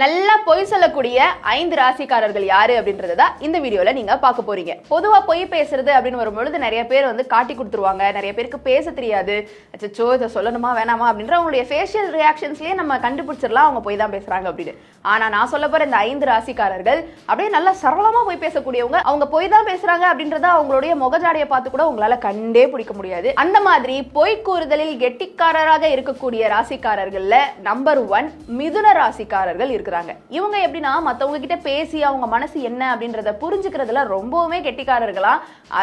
நல்லா பொய் சொல்லக்கூடிய ஐந்து ராசிக்காரர்கள் யாரு அப்படின்றத தான் இந்த வீடியோவில் நீங்கள் பார்க்க போறீங்க. பொதுவாக பொய் பேசுறது அப்படின்னு வரும்பொழுது நிறைய பேர் வந்து காட்டி கொடுத்துருவாங்க. நிறைய பேருக்கு பேச தெரியாது. அச்சோ இதை சொல்லணுமா வேணாமா அப்படின்ற அவங்களுடைய ஃபேஷியல் ரியாக்ஷன்ஸ்லேயே நம்ம கண்டுபிடிச்சிடலாம் அவங்க பொய் தான் பேசுறாங்க அப்படின்னு. ஆனால் நான் சொல்ல போகிற இந்த ஐந்து ராசிக்காரர்கள் அப்படியே நல்லா சரளமாக போய் பேசக்கூடியவங்க அவங்க பொய் தான் பேசுறாங்க அப்படின்றத அவங்களுடைய முகஜாடையை பார்த்து கூட உங்களால் கண்டே பிடிக்க முடியாது. அந்த மாதிரி பொய் கூறுதலில் கெட்டிக்காரராக இருக்கக்கூடிய ராசிக்காரர்களில் நம்பர் ஒன் மிதுன ராசிக்காரர்கள் இருக்கிறாங்க இவங்க எப்படின்னா மத்தவங்க கிட்ட பேசி அவங்க மனசு என்ன அப்படின்றத புரிஞ்சுக்கிறதுல ரொம்பவுமே கெட்டிக்காரர்களா?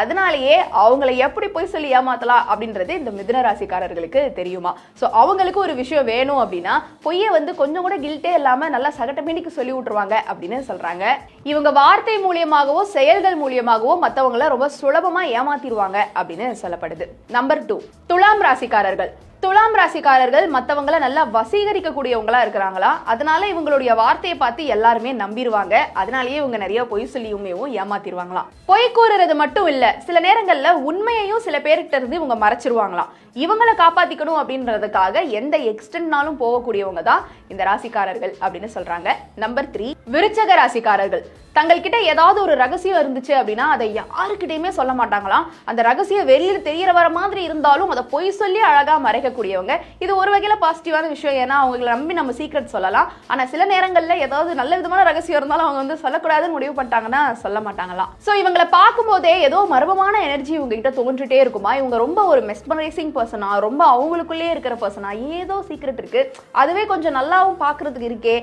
அதனாலேயே அவங்கள எப்படி போய் சொல்லி ஏமாத்தலாம் அப்படின்றது இந்த மிதுன ராசிக்காரர்களுக்கு தெரியுமா? ஸோ அவங்களுக்கு ஒரு விஷயம் வேணும் அப்படின்னா பொய்யை வந்து கொஞ்சம் கூட கில்ட்டே இல்லாமல் நல்லா சகட்டமேனிக்கு சொல்லி விட்டுருவாங்க அப்படின்னு சொல்றாங்க. இவங்க வார்த்தை மூலியமாகவோ செயல்கள் மூலியமாகவோ மற்றவங்கள ரொம்ப சுலபமா ஏமாத்திடுவாங்க அப்படின்னு சொல்லப்படுது. நம்பர் டூ துலாம் ராசிக்காரர்கள். துலாம் ராசிக்காரர்கள் மற்றவங்கள நல்லா வசீகரிக்கக்கூடியவங்களா இருக்கிறாங்களா? அதனால இவங்களுடைய வார்த்தையை பார்த்து எல்லாருமே நம்பிடுவாங்க. அதனாலேயே இவங்க நிறைய பொய் சொல்லியுமேவும் ஏமாத்திடுவாங்களாம். பொய் கூறுறது மட்டும் இல்ல சில நேரங்கள்ல உண்மையையும் சில பேர்கிட்ட இருந்து இவங்க மறைச்சிருவாங்களாம். இவங்களை காப்பாத்திக்கணும் அப்படின்றதுக்காக எந்த எக்ஸ்டென்ட்னாலும் போகக்கூடியவங்க தான் இந்த ராசிக்காரர்கள் அப்படின்னு சொல்றாங்க. நம்பர் த்ரீ விருச்சக ராசிக்காரர்கள். தங்கள்கிட்ட ஏதாவது ஒரு ரகசியம் இருந்துச்சு அப்படின்னா அதை யாருக்கிட்டையுமே சொல்ல மாட்டாங்களாம் அந்த ரகசியம் வெளியில் தெரியற வர மாதிரி இருந்தாலும் அதை பொய் சொல்லி அழகாக மறைக்கக்கூடியவங்க. இது ஒரு வகையில் பாசிட்டிவான விஷயம். ஏன்னா அவங்களை நம்பி நம்ம சீக்ரெட் சொல்லலாம். ஆனால் சில நேரங்களில் ஏதாவது நல்ல விதமான ரகசியம் இருந்தாலும் அவங்க வந்து சொல்லக்கூடாதுன்னு முடிவு பண்ணிட்டாங்கன்னா சொல்ல மாட்டாங்களாம் ஸோ இவங்களை பார்க்கும்போதே ஏதோ மர்மமான எனர்ஜி இவங்ககிட்ட தோன்றிட்டே இருக்குமா? இவங்க ரொம்ப ஒரு மெஸ்மரைசிங் பர்சனா ரொம்ப அவங்களுக்குள்ளேயே இருக்கிற பர்சனா ஏதோ சீக்ரெட் இருக்கு. அதுவே கொஞ்சம் நல்லாவும் பார்க்குறதுக்கு இருக்கே.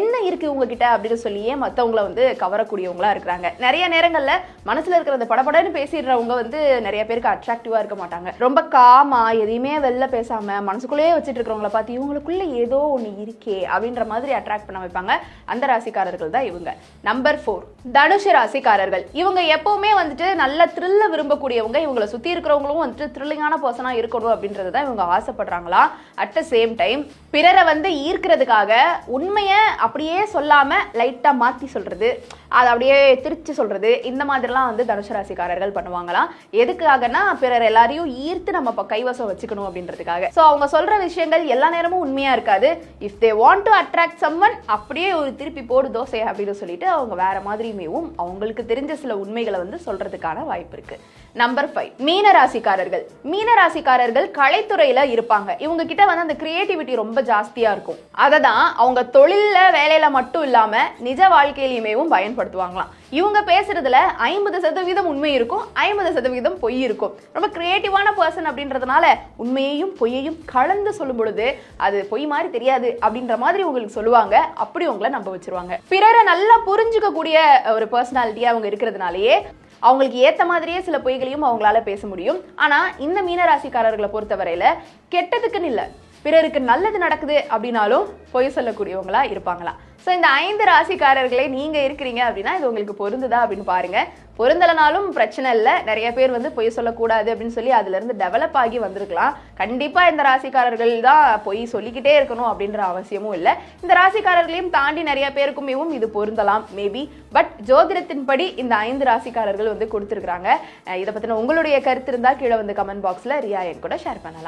என்ன இருக்கு உங்ககிட்ட அப்படின்னு சொல்லியே மற்றவங்கள வந்து கவரக்கூடியவங்களா இருக்கிறாங்க. நிறைய நேரங்கள்ல மனசுல இருக்கிற அந்த படபடன்னு பேசிடுறவங்க வந்து நிறைய பேருக்கு அட்ராக்டிவா இருக்க மாட்டாங்க. ரொம்ப காமா எதையுமே வெளில பேசாம மனசுக்குள்ளேயே வச்சுட்டு இருக்கிறவங்கள பார்த்து இவங்களுக்குள்ள ஏதோ ஒண்ணு இருக்கே அப்படின்ற மாதிரி அட்ராக்ட் பண்ண வைப்பாங்க. அந்த ராசிக்காரர்கள் தான் இவங்க. நம்பர் ஃபோர் தனுஷ ராசிக்காரர்கள். இவங்க எப்பவுமே வந்துட்டு நல்ல த்ரில்ல விரும்பக்கூடியவங்க. இவங்களை சுத்தி இருக்கிறவங்களும் வந்துட்டு த்ரில்லிங்கான பர்சனா இருக்கணும் அப்படின்றது தான் இவங்க ஆசைப்படுறாங்களா? அட் த சேம் டைம் பிறரை வந்து ஈர்க்கிறதுக்காக உண்மையை அப்படியே சொல்லாம லைட்டா மாத்தி சொல்றது. அதை அப்படியே திருச்சி சொல்கிறது இந்த மாதிரிலாம் வந்து தனுசு ராசிக்காரர்கள் பண்ணுவாங்களாம். எதுக்காகனா பிறர் எல்லாரையும் ஈர்த்து நம்ம இப்போ கைவசம் வச்சுக்கணும் அப்படின்றதுக்காக. ஸோ அவங்க சொல்கிற விஷயங்கள் எல்லா நேரமும் உண்மையாக இருக்காது. If they want to attract someone அப்படியே ஒரு திருப்பி போடு தோசை அப்படின்னு சொல்லிட்டு அவங்க வேற மாதிரியுமேவும் அவங்களுக்கு தெரிஞ்ச சில உண்மைகளை வந்து சொல்கிறதுக்கான வாய்ப்பு இருக்குது நம்பர் ஃபைவ் மீன ராசிக்காரர்கள். மீன ராசிக்காரர்கள் கலைத்துறையில் இருப்பாங்க. இவங்க கிட்ட வந்து அந்த கிரியேட்டிவிட்டி ரொம்ப ஜாஸ்தியாக இருக்கும். அதை தான் அவங்க தொழிலில் வேலையில் மட்டும் இல்லாமல் நிஜ வாழ்க்கையிலுமேவும் பயன்படுத்துவாங்களாம். இவங்க பேசுறதுல ஐம்பது சதவீதம் உண்மை இருக்கும் ஐம்பது சதவீதம் பொய் இருக்கும். ரொம்ப கிரியேட்டிவான பர்சன் அப்படின்றதுனால உண்மையையும் பொய்யையும் கலந்து சொல்லும் பொழுது அது பொய் மாதிரி தெரியாது அப்படின்ற மாதிரி உங்களுக்கு சொல்லுவாங்க. அப்படி உங்களை நம்ப வச்சிருவாங்க. பிறரை நல்லா புரிஞ்சுக்கக்கூடிய ஒரு பர்சனாலிட்டியா அவங்க இருக்கிறதுனாலயே அவங்களுக்கு ஏத்த மாதிரியே சில பொய்களையும் அவங்களால பேச முடியும். ஆனா இந்த மீனராசிக்காரர்களை பொறுத்தவரையில கெட்டதுக்குன்னு இல்லை பிறருக்கு நல்லது நடக்குது அப்படின்னாலும் பொய் சொல்லக்கூடியவங்களா இருப்பாங்களா ஸோ இந்த ஐந்து ராசிக்காரர்களே நீங்கள் இருக்கிறீங்க அப்படின்னா இது உங்களுக்கு பொருந்துதா அப்படின்னு பாருங்க. பொருந்தலனாலும் பிரச்சனை இல்லை. நிறைய பேர் வந்து பொய் சொல்லக்கூடாது அப்படின்னு சொல்லி அதுலேருந்து டெவலப் ஆகி வந்திருக்கலாம். கண்டிப்பாக இந்த ராசிக்காரர்கள் தான் பொய் சொல்லிக்கிட்டே இருக்கணும் அப்படின்ற அவசியமும் இல்லை. இந்த ராசிக்காரர்களையும் தாண்டி நிறைய பேருக்குமேவும் இது பொருந்தலாம் மேபி பட் ஜோதிடத்தின்படி இந்த ஐந்து ராசிக்காரர்கள் வந்து கொடுத்துருக்குறாங்க. இதை பற்றின உங்களுடைய கருத்து இருந்தால் கீழே வந்து கமெண்ட் பாக்ஸில் ரியா என் கூட ஷேர் பண்ணலாம்.